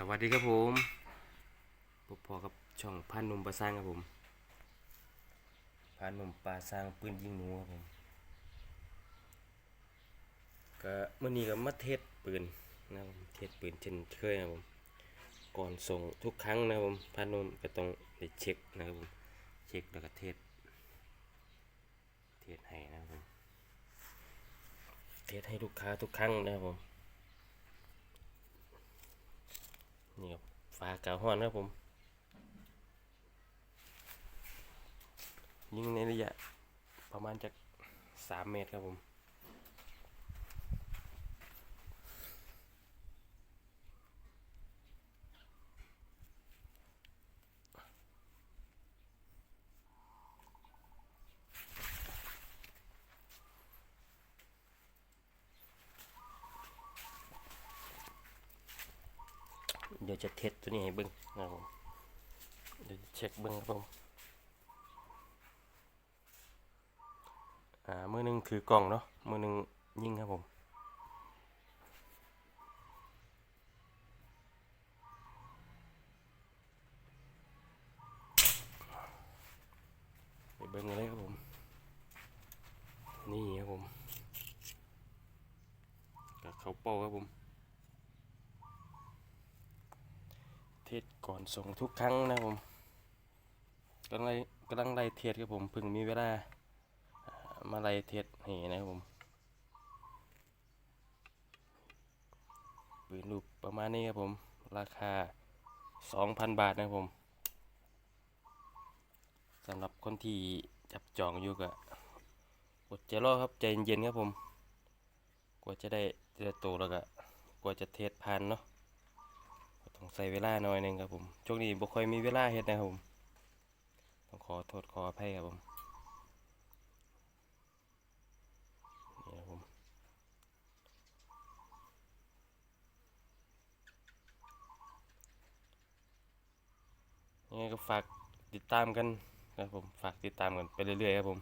สวัสดีครับผมพบพอกับช่องพันนุ่มปลาสร้างครับผมพันนุ่มปลาสร้างปืนยิงหนูครับผมก็เมื่อนี้ก็มาเทสปืนนะครับผมเทสปืนเช่นเคยนะครับผมก่อนส่งทุกครั้งนะครับผมพันนุ่มก็ต้องได้เช็คนะครับผมเช็คแล้วก็เทสเทสให้นะครับผมเทสให้ลูกค้าทุกครั้งนะครับผม นี่ครับ ฝากาวห้อนครับผม ยิงในระยะประมาณจากสามเมตรครับผม เดี๋ยวจะเทสตัวนี้ให้เบิ้งนะครับผมเดี๋ยวจะเช็คเบิ้งครับผมอ่ามือหนึ่งถือกล่องเนาะมือหนึ่งยิงครับผมเบิ้งกันเลยครับผม นี่ครับผมกับเขาเป้าครับผม เทศก่อนส่งทุกครั้งนะผมกำลังไล่กำลังไล่เทศครับผมเพิ่งมีเวลามาไล่เทศให้นะครับผมปืนรูปประมาณนี้ครับผม ราคา 2,000 บาทนะครับผมสำหรับคนที่จับจองอยู่ก็อดใจรอครับใจเย็นๆครับผม กว่าจะได้จะได้โตแล้วก็กว่าจะเทศผ่านเนาะ ต้องใส่เวลาหน่อยหนึงครับผมช่วงนี้บ่ค่อยมีเวลาเฮ็ดนะครับผมต้องขอโทษขออภัยครับผมนี่ครับผมยังไงก็ฝากติดตามกันนะครับผมฝากติดตามกันไปเรื่อยๆครับผม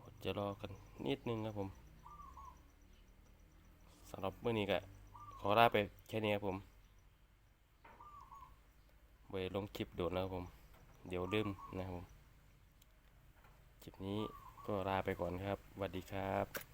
อดจะรอกันนิดนึงครับผมสำหรับเมื้อนี้ก็ อลาไปแค่นี้ครับผมไปลงคลิปโดดนะครับผม เดี๋ยวลืมนะครับผม คลิปนี้ก็ลาไปก่อนครับสวัสดีครับ